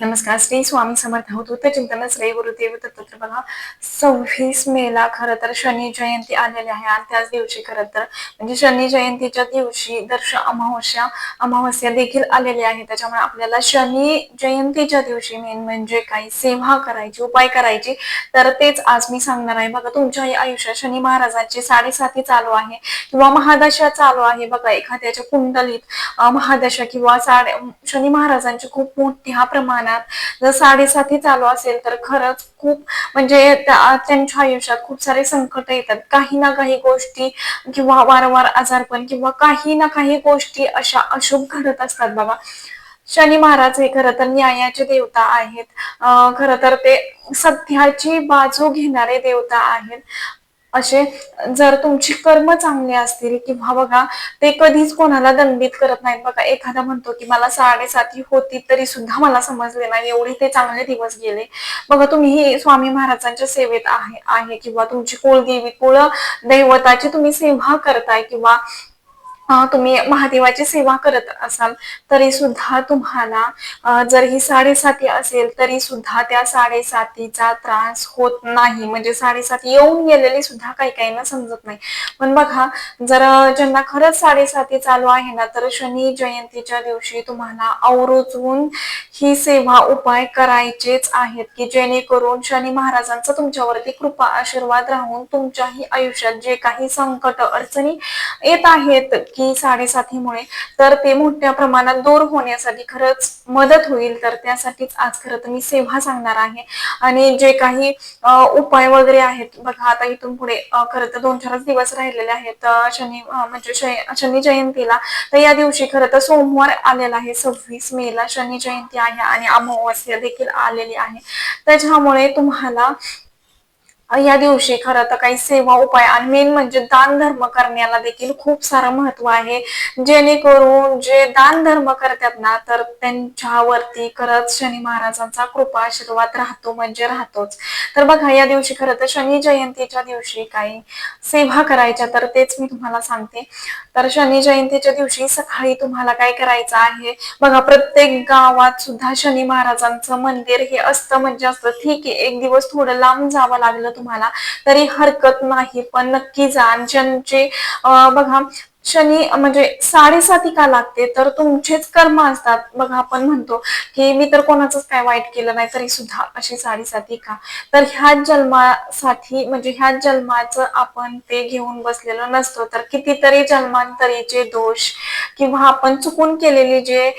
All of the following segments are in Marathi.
नमस्कार श्री स्वामी समर्थ होतो चिंतन श्री गुरुदेव दत्त बघा. सव्वीस मेला खरं तर शनी जयंती आलेली आहे आणि त्याच दिवशी खरं तर म्हणजे शनी जयंतीच्या दिवशी दर्श अमावस्या अमावस्या देखील आलेली आहे. त्याच्यामुळे आपल्याला शनी जयंतीच्या दिवशी मेन म्हणजे काही सेवा करायची उपाय करायची तर तेच आज मी सांगणार आहे. बघा तुमच्याही आयुष्यात शनी महाराजांची साडेसाती चालू आहे किंवा महादशा चालू आहे. बघा एखाद्याच्या कुंडलीत महादशा किंवा साडे शनी महाराजांची खूप मोठ्या प्रमाणात जर साडेसाती चालू असेल तर खरंच खूप म्हणजे त्यांच्या आयुष्यात खूप सारे संकट येतात. काही ना काही गोष्टी किंवा वारंवार आजारपण किंवा काही ना काही गोष्टी अशा अशुभ घडत असतात बाबा. शनी महाराज हे खरं तर न्यायाचे देवता आहेत. खरं तर ते सध्याची बाजू घेणारे देवता आहेत. असे जर तुमची कर्म चांगले असतील किंवा बघा ते कधीच कोणाला दंडित करत नाहीत. बघा एखादा म्हणतो की मला साडेसाती होती तरी सुद्धा मला समजले नाही. एवढे ते चांगले दिवस गेले. बघा तुम्ही स्वामी महाराजांच्या सेवेत आहे आहे किंवा तुमची कुलदेवी कुळ दैवताची तुम्ही सेवा करताय किंवा तुम्ही महादेवाची सेवा करत असाल तरी सुद्धा तुम्हाला जर ही साडेसाती असेल तरी सुद्धा त्या साडेसातीचा त्रास होत नाही. म्हणजे साडेसाती येऊन गेलेली सुद्धा काही काहींना समजत नाही. पण बघा जर ज्यांना खरंच साडेसाती चालू आहे ना तर शनी जयंतीच्या दिवशी तुम्हाला अवरोजून ही सेवा उपाय करायचेच आहेत की जेणेकरून शनी महाराजांचा तुमच्यावरती कृपा आशीर्वाद राहून तुमच्याही आयुष्यात जे काही संकट अडचणी येत आहेत की साडेसातीमुळे तर ते मोठ्या प्रमाणात दूर होण्यासाठी खरंच मदत होईल. तर त्यासाठीच आज खरं तर मी सेवा सांगणार आहे. आणि जे काही उपाय वगैरे आहेत बघा आता इथून पुढे खरं तर दोन चारच दिवस राहिलेले आहेत शनी म्हणजे शनी जयंतीला. तर या दिवशी खरं तर सोमवार आलेला आहे सव्वीस मेला शनी जयंती आहे आणि अमावस्या देखील आलेली आहे. त्याच्यामुळे तुम्हाला या दिवशी खरं तर काही सेवा उपाय आणि मेन म्हणजे दान धर्म करण्याला देखील खूप सारं महत्त्व आहे. जेणेकरून जे दान धर्म करतात ना तर त्यांच्यावरती खरंच शनी महाराजांचा कृपा आशीर्वाद राहतो म्हणजे राहतोच. तर बघा या दिवशी खरं तर शनी जयंतीच्या दिवशी काही सेवा करायच्या तर तेच मी तुम्हाला सांगते. तर शनी जयंतीच्या दिवशी सकाळी तुम्हाला काय करायचं आहे? बघा प्रत्येक गावात सुद्धा शनी महाराजांचं मंदिर हे असतं म्हणजे असतं. ठीक आहे एक दिवस थोडं लांब जावं लागलं तुम्हाला तरी हरकत नाही. पण नक्की जा. ज्यांचे बघा शनी म्हणजे साडेसाती का लागते तर तुमचेच कर्म असतात. बघा आपण म्हणतो की मी तर कोणाचंच काय वाईट केलं नाही तरी सुद्धा अशी साडेसाती का? तर ह्याच जन्मासाठी म्हणजे ह्या जन्माचं आपण ते घेऊन बसलेलो नसतो. तर कितीतरी जन्मांतरीचे दोष किंवा आपण चुकून केलेली जे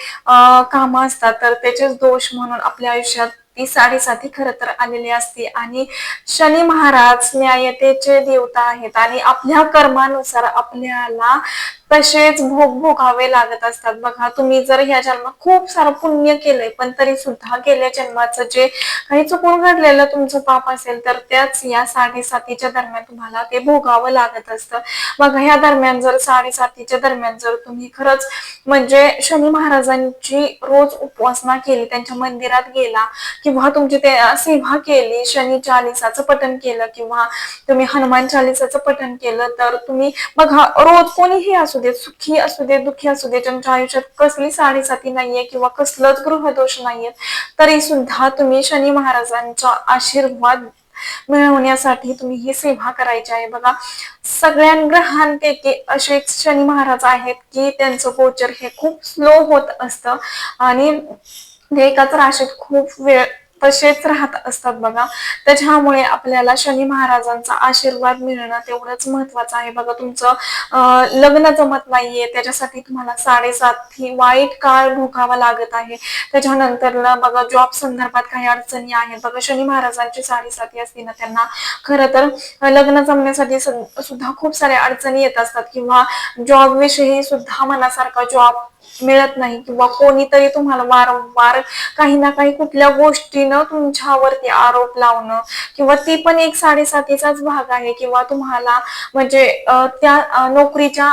कामं असतात तर त्याचेच दोष म्हणून आपल्या आयुष्यात ती साडेसाती खर तर आलेली असते. आणि शनी महाराज न्यायतेचे देवता आहेत. आणि आपल्या कर्मानुसार आपल्याला तसेच भोग भोगावे लागत असतात. बघा तुम्ही जर ह्या जन्मात खूप सारं पुण्य केलंय पण तरी सुद्धा गेल्या जन्माचं जे काही चुकून घडलेलं तुमचं पाप असेल तर त्याच या साडेसातीच्या दरम्यान तुम्हाला ते भोगावं लागत असतं. बघा ह्या दरम्यान जर साडेसातीच्या दरम्यान जर तुम्ही खरंच म्हणजे शनी महाराजांची रोज उपासना केली त्यांच्या मंदिरात गेला किंवा तुमची ते सेवा केली शनी चालिसाचं पठन केलं किंवा तुम्ही हनुमान चालिसाचं पठन केलं तर तुम्ही बघा रोज कोणीही असू दे सुखी असू दे दुःखी असू दे त्यांच्या आयुष्यात कसली साडेसाती नाहीये किंवा कसलंच गृहदोष नाहीये तरी सुद्धा तुम्ही शनी महाराजांचा आशीर्वाद मिळवण्यासाठी तुम्ही ही सेवा करायची आहे. बघा सगळ्या ग्रहांपैकी असे शनी महाराज आहेत की त्यांचं गोचर हे खूप स्लो होत असतं आणि एकाच राशीत खूप वेळ तसेच राहत असतात बघा. त्याच्यामुळे आपल्याला शनी महाराजांचा आशीर्वाद मिळणं तेवढंच महत्वाचं आहे. बघा तुमचं लग्न जमत नाहीये. त्याच्यासाठी तुम्हाला साडेसात ही वाईट काळ भोगावा लागत आहे. त्याच्यानंतर बघा जॉब संदर्भात काही अडचणी आहेत. बघा शनी महाराजांची साडेसाती असते ना त्यांना खरं तर लग्न जमण्यासाठी सुद्धा खूप साऱ्या अडचणी येत असतात. किंवा जॉब विषयी सुद्धा मनासारखा जॉब मिळत नाही. किंवा कोणीतरी तुम्हाला वारंवार काही ना काही कुठल्या गोष्टीनं न तुमच्यावरती आरोप लावणं किंवा ती पण एक साडेसातीचाच भाग आहे किंवा तुम्हाला म्हणजे त्या नोकरीच्या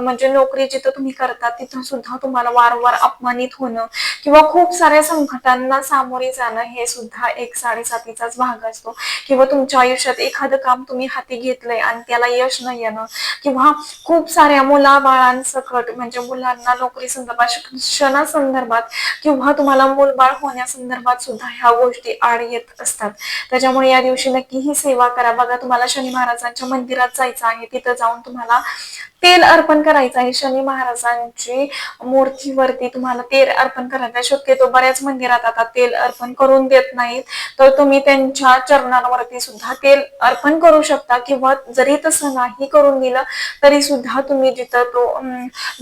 म्हणजे नोकरी जिथं तुम्ही करता तिथं सुद्धा तुम्हाला वारंवार अपमानित होणं किंवा खूप साऱ्या संकटांना सामोरे जाणं हे सुद्धा एक साडेसातीचाच भाग असतो. किंवा तुमच्या आयुष्यात एखादं काम तुम्ही हाती घेतलंय आणि त्याला यश न येणं किंवा खूप साऱ्या मुलाबाळांसकट म्हणजे मुलांना नोकरी संदर्भात शिक्षणासंदर्भात किंवा तुम्हाला मूलबाळ होण्यासंदर्भात सुद्धा ह्या गोष्टी आड येत असतात. त्याच्यामुळे या दिवशी नक्की ही सेवा करा. बघा तुम्हाला शनी महाराजांच्या मंदिरात जायचं आहे तिथं जाऊन तुम्हाला तेल अर्पण करायचं आहे. शनी महाराजांची मूर्तीवरती तुम्हाला तेल अर्पण करायचं शक्यतो बऱ्याच मंदिरात आता तेल अर्पण करून देत नाहीत. तर तुम्ही त्यांच्या चरणांवरती सुद्धा तेल अर्पण करू शकता किंवा जरी तसं नाही करून दिलं तरी सुद्धा तुम्ही जिथं तो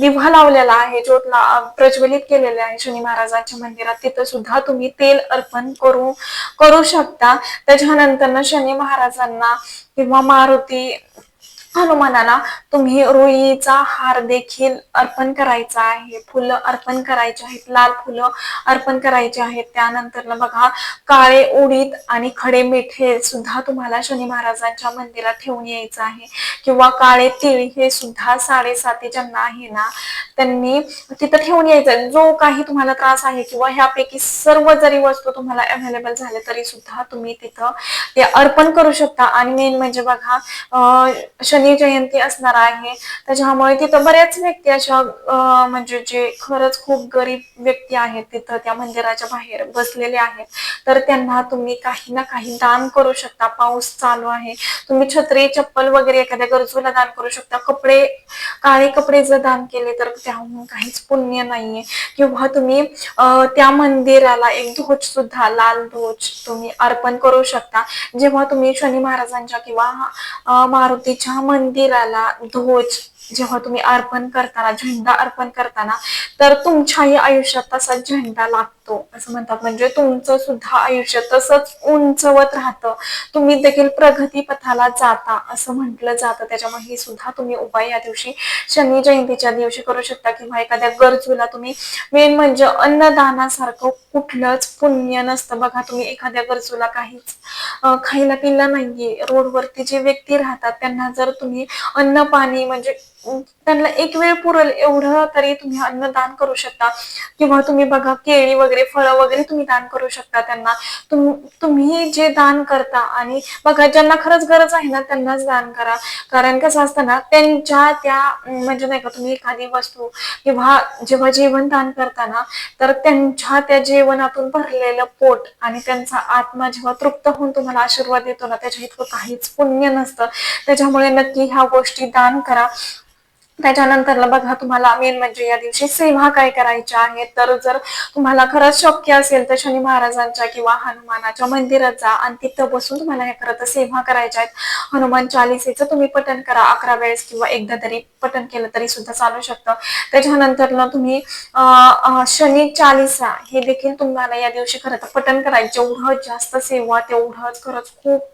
दिवा लावलेला आहे ज्योतला प्रज्वलित केलेला आहे शनी महाराजांच्या मंदिरात तिथं सुद्धा तुम्ही तेल अर्पण करू करू शकता. त्याच्यानंतर शनी महाराजांना किंवा मारुती हनुमानाला तुम्ही रुईचा हार देखील अर्पण करायचा आहे. फुलं अर्पण करायची आहेत लाल फुलं अर्पण करायची आहेत. त्यानंतर बघा काळे उडीद आणि खडे मिठे सुद्धा तुम्हाला शनी महाराजांच्या मंदिरात ठेवून यायचं आहे. किंवा काळे तिळ हे सुद्धा साडेसाती ज्यांना आहे ना त्यांनी तिथं ठेवून यायचं जो काही तुम्हाला त्रास आहे किंवा ह्यापैकी सर्व जरी वस्तू तुम्हाला अवेलेबल झाल्या तरी सुद्धा तुम्ही तिथं ते अर्पण करू शकता. आणि मेन म्हणजे बघा अं, शनी जयंती असणार आहे. त्याच्यामुळे तिथं बऱ्याच व्यक्ती अशा म्हणजे जे खरंच खूप गरीब व्यक्ती आहेत तिथं त्या मंदिराच्या बाहेर बसलेले आहेत. तर त्यांना तुम्ही काही ना काही दान करू शकता. पाऊस चालू आहे. तुम्ही छत्री चप्पल वगैरे एखाद्या गरजूला दान करू शकता. कपडे काळे कपडे जर दान केले तर त्याहून काहीच पुण्य नाहीये. किंवा तुम्ही त्या मंदिराला एक ध्वज सुद्धा लाल ध्वज तुम्ही अर्पण करू शकता. जेव्हा तुम्ही शनी महाराजांच्या किंवा मारुतीच्या मंदिराला ध्वज जेव्हा तुम्ही अर्पण करताना झेंडा अर्पण करताना तर तुमच्याही आयुष्यात तसा झेंडा लागतो. असं म्हणतात. म्हणजे तुमचं सुद्धा आयुष्य तसंच उंचवत राहतं. तुम्ही देखील प्रगती पथाला जाता असं म्हटलं जातं. त्याच्यामुळे हे सुद्धा तुम्ही उपाय या दिवशी शनी जयंतीच्या दिवशी करू शकता किंवा एखाद्या गरजूला तुम्ही मेन म्हणजे अन्नदानासारखं कुठलंच पुण्य नसतं. बघा तुम्ही एखाद्या गरजूला काहीच खायला पिल्ला नाहीये. रोडवरती जे व्यक्ती राहतात त्यांना जर तुम्ही अन्न पाणी म्हणजे त्यांना एक वेळ पुरेल एवढं तरी तुम्ही अन्नदान करू शकता. किंवा तुम्ही बघा केळी वगैरे फळं वगैरे तुम्ही दान करू शकता त्यांना. तुम तुम्ही जे दान करता आणि बघा ज्यांना खरंच गरज आहे ना त्यांनाच दान करा. कारण कसं असतं ना त्यांच्या त्या म्हणजे नाही का तुम्ही एखादी वस्तू किंवा जेव्हा जेवण दान करताना तर त्यांच्या त्या जेवणातून भरलेलं पोट आणि त्यांचा आत्मा जेव्हा तृप्त होऊन तुम्हाला आशीर्वाद देतो ना त्याच्या इतकं काहीच पुण्य नसतं. त्याच्यामुळे नक्की ह्या गोष्टी दान करा. त्याच्यानंतर बघा तुम्हाला मेन म्हणजे या दिवशी सेवा काय करायच्या आहेत? तर जर तुम्हाला खरंच शक्य असेल तर शनी महाराजांच्या किंवा हनुमानाच्या मंदिरात जा. आणि तिथं बसून तुम्हाला हे खरं तर सेवा करायच्या आहेत. हनुमान चालिसेचं तुम्ही पठण करा. अकरा वेळेस किंवा एकदा तरी पठण केलं तरी सुद्धा चालू शकतं. त्याच्यानंतर ना तुम्ही शनी चालिसा हे देखील तुम्हाला या दिवशी खरं तर पठण करायचं. जेवढं जास्त सेवा तेवढंच खरंच खूप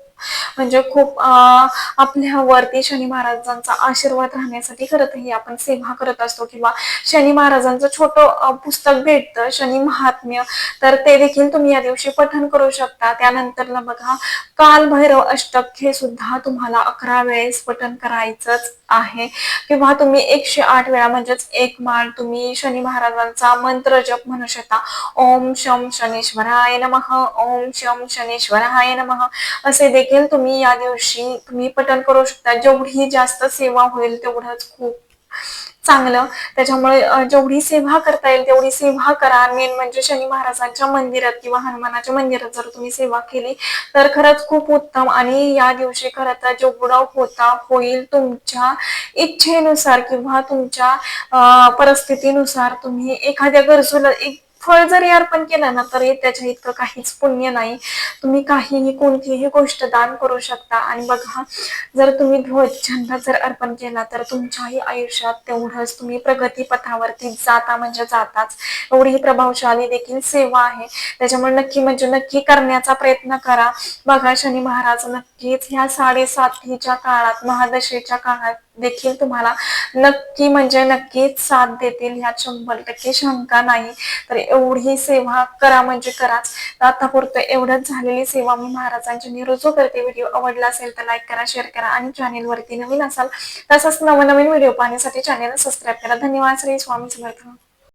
म्हणजे खूप आपल्यावरती शनी महाराजांचा आशीर्वाद राहण्यासाठी खरं आपण सेवा करत असतो किंवा शनी महाराजांचं छोटं पुस्तक भेटतं शनी महात्म्य तर ते देखील तुम्ही या दिवशी पठन करू शकता. त्यानंतर बघा काल भैरव अष्टक हे सुद्धा तुम्हाला अकरा वेळेस पठन करायचंच आहे. किंवा तुम्ही एकशे आठ वेळा म्हणजेच एक माळ तुम्ही शनी महाराजांचा मंत्र जप म्हणू शकता. ओम शम शनेश्वराय नमः ओम शम शनेश्वराय नमः असे देखील तुम्ही या दिवशी तुम्ही पठण करू शकता. जेवढी जास्त सेवा होईल तेवढंच खूप चांगलं. त्याच्यामुळे जेवढी सेवा करता येईल तेवढी सेवा करा. मेन म्हणजे शनी महाराजांच्या मंदिरात किंवा हनुमानाच्या मंदिरात जर तुम्ही सेवा केली तर खरंच खूप उत्तम. आणि या दिवशी खरं तर जेवढं होता होईल तुमच्या इच्छेनुसार किंवा तुमच्या अं, परिस्थितीनुसार तुम्ही एखाद्या गरजूला एक फळ जरी अर्पण केलं ना तरी त्याच्या इतकं काहीच पुण्य नाही. तुम्ही काहीही कोणतीही गोष्ट दान करू शकता. आणि बघा जर तुम्ही ध्वज झेंडा जर अर्पण केला तर तुमच्याही आयुष्यात तेवढंच तुम्ही प्रगती पथावरती जाता म्हणजे जाताच. एवढी ही प्रभावशाली देखील सेवा आहे. त्याच्यामुळे नक्की म्हणजे नक्की करण्याचा प्रयत्न करा. बघा शनी महाराज नक्कीच ह्या साडेसातीच्या काळात महादशेच्या काळात देखील तुम्हाला नक्की म्हणजे नक्कीच साथ देतील. ह्यात शंभर टक्के शंका नाही. तर एवढी सेवा करा म्हणजे कराच. आतापुरतं एवढंच झालेली सेवा मी महाराजांची रुजू करते. व्हिडिओ आवडला असेल तर लाईक करा शेअर करा आणि चॅनेलवरती नवीन असाल तसंच नवनवीन व्हिडिओ पाहण्यासाठी चॅनेल सबस्क्राईब करा. धन्यवाद. श्री स्वामी समर्थ.